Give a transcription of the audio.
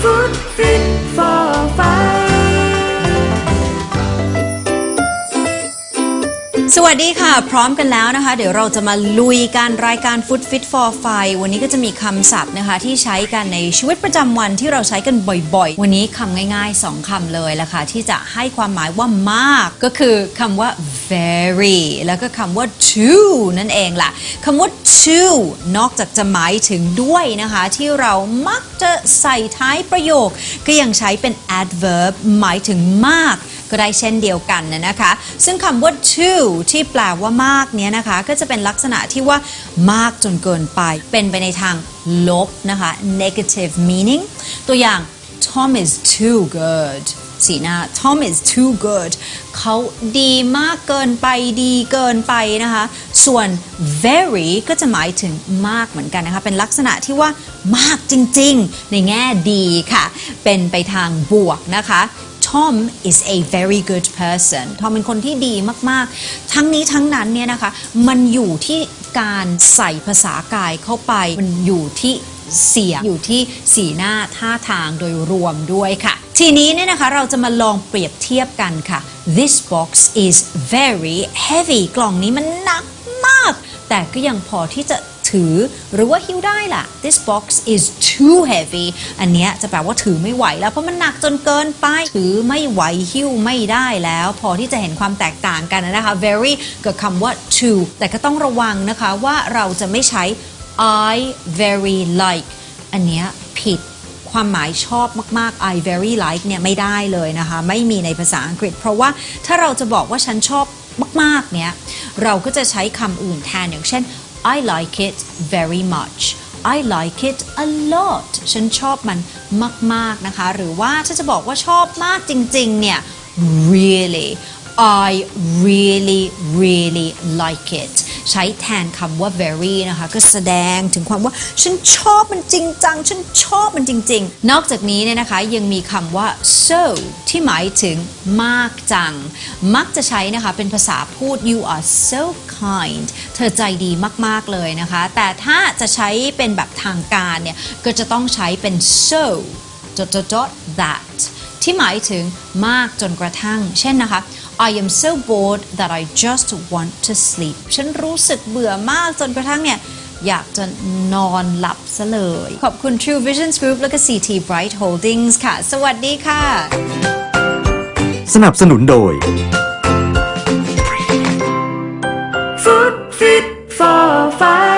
Food สวัสดีค่ะ พร้อมกันแล้วนะคะ เดี๋ยวเราจะมาลุยการรายการ Food Fit for Five วันนี้ก็จะมีคำศัพท์นะคะ ที่ใช้กันในชีวิตประจำวันที่เราใช้กันบ่อยๆ วันนี้คำง่ายๆ 2คำเลยละค่ะ ที่จะให้ความหมายว่ามาก ก็คือคำว่า very แล้วก็คำว่า too นั่นเองล่ะคำว่า too นอกจากจะหมายถึงด้วยนะคะ ที่เรามักจะใส่ท้ายประโยค ก็ยังใช้เป็น adverb หมายถึงมาก ก็ได้เช่นเดียวกันนะคะ ซึ่งคำว่า too ที่แปลว่ามากเนี้ยนะคะ ก็จะเป็นลักษณะที่ว่ามากจนเกินไป เป็นไปในทางลบนะคะ negative meaning ตัวอย่าง Tom is too good สีหน้า Tom is too good เขาดีมากเกินไปดีเกินไปนะคะ ส่วน very ก็จะหมายถึงมากเหมือนกันนะคะ เป็นลักษณะที่ว่ามากจริงๆ ในแง่ดีค่ะ เป็นไปทางบวกนะคะ Tom is a very good person ทอมเป็นคนที่ดีมากๆ ทั้งนี้ทั้งนั้นเนี่ยนะคะ มันอยู่ที่การใส่ภาษากายเข้าไป มันอยู่ที่เสียงอยู่ที่สีหน้าท่าทางโดยรวมด้วยค่ะ ทีนี้เนี่ยนะคะเราจะมาลองเปรียบเทียบกันค่ะ This box is very heavy กล่องนี้มันหนักมาก แต่ก็ยังพอที่จะ ถือ หรือว่าหิ้วได้ล่ะ This box is too heavy อันเนี้ยจะแปลว่าถือไม่ไหวแล้วเพราะมันหนักจนเกินไปถือไม่ไหวหิ้วไม่ได้แล้ว พอที่จะเห็นความแตกต่างกันนะคะ very กับคำว่า too แต่ก็ต้องระวังนะคะว่าเราจะไม่ใช้ I very like อันเนี้ยผิดความหมายชอบมาก ๆ I very like เนี่ยไม่ได้เลยนะคะ ไม่มีในภาษาอังกฤษ เพราะว่าถ้าเราจะบอกว่าฉันชอบมาก ๆ เนี่ย เราก็จะใช้คำอื่นแทนอย่างเช่น I like it very much I like it a lot ฉันชอบมันมาก ๆ นะคะ หรือว่าถ้าจะบอกว่าชอบมากจริง ๆ เนี่ย really I really really like it ใช้แทนคำว่า very นะคะ ก็แสดงถึงความว่า ฉันชอบมันจริงจัง ฉันชอบมันจริง ๆ นอกจากนี้เนี่ยนะคะยังมีคำว่า so ที่หมายถึงมากจัง มักจะใช้นะคะเป็นภาษาพูด you are so kind เธอใจดีมากๆเลยนะคะ แต่ถ้าจะใช้เป็นแบบทางการเนี่ย ก็จะต้องใช้เป็น so dot dot dot that ที่หมายถึงมากจนกระทั่ง เช่นนะคะ I am so bored that I just want to sleep ฉันรู้สึกเบื่อมากจนกระทั่งเนี่ยอยากจะนอนหลับซะเลย ขอบคุณ True Visions Group และก็ CT Bright Holdings ค่ะ สวัสดีค่ะ สนับสนุนโดย Food Fit for Five